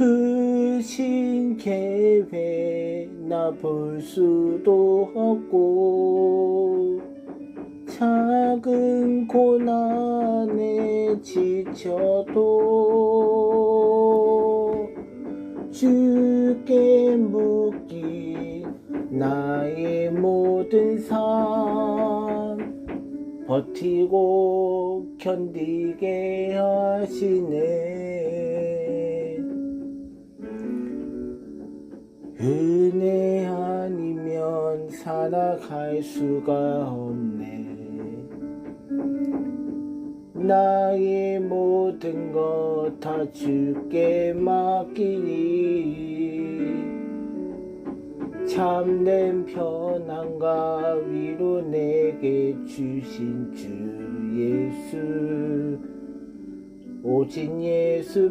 크신 계획 나 볼 수도 없고 작은 고난에 지쳐도 주께 묻기 나의 모든 삶 버티고 견디게 하시네 은혜 아니면 살아갈 수가 없네. 나의 모든 것 다 주께 맡기니 참된 편안과 위로 내게 주신 주 예수. 오직 예수뿐이네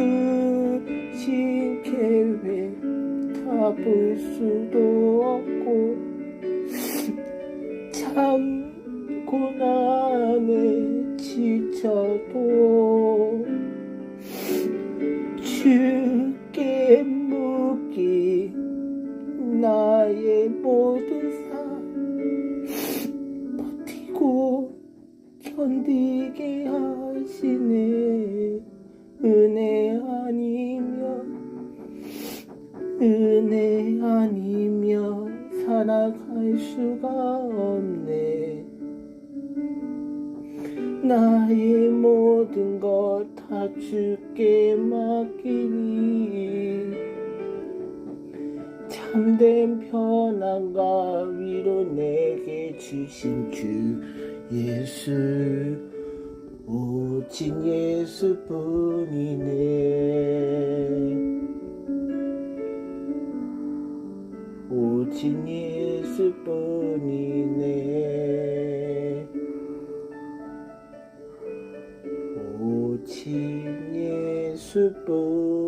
크신 계획 다볼 수도 없고 참 고난에 지쳐도 주께 묻기 나의 모든 삶 버티고 견디게 살아갈 수가 없네. 나의 모든 것다 주께 맡기니 참된 편안과 위로 내게 주신 주 예수 오직 예수뿐이네 impossible.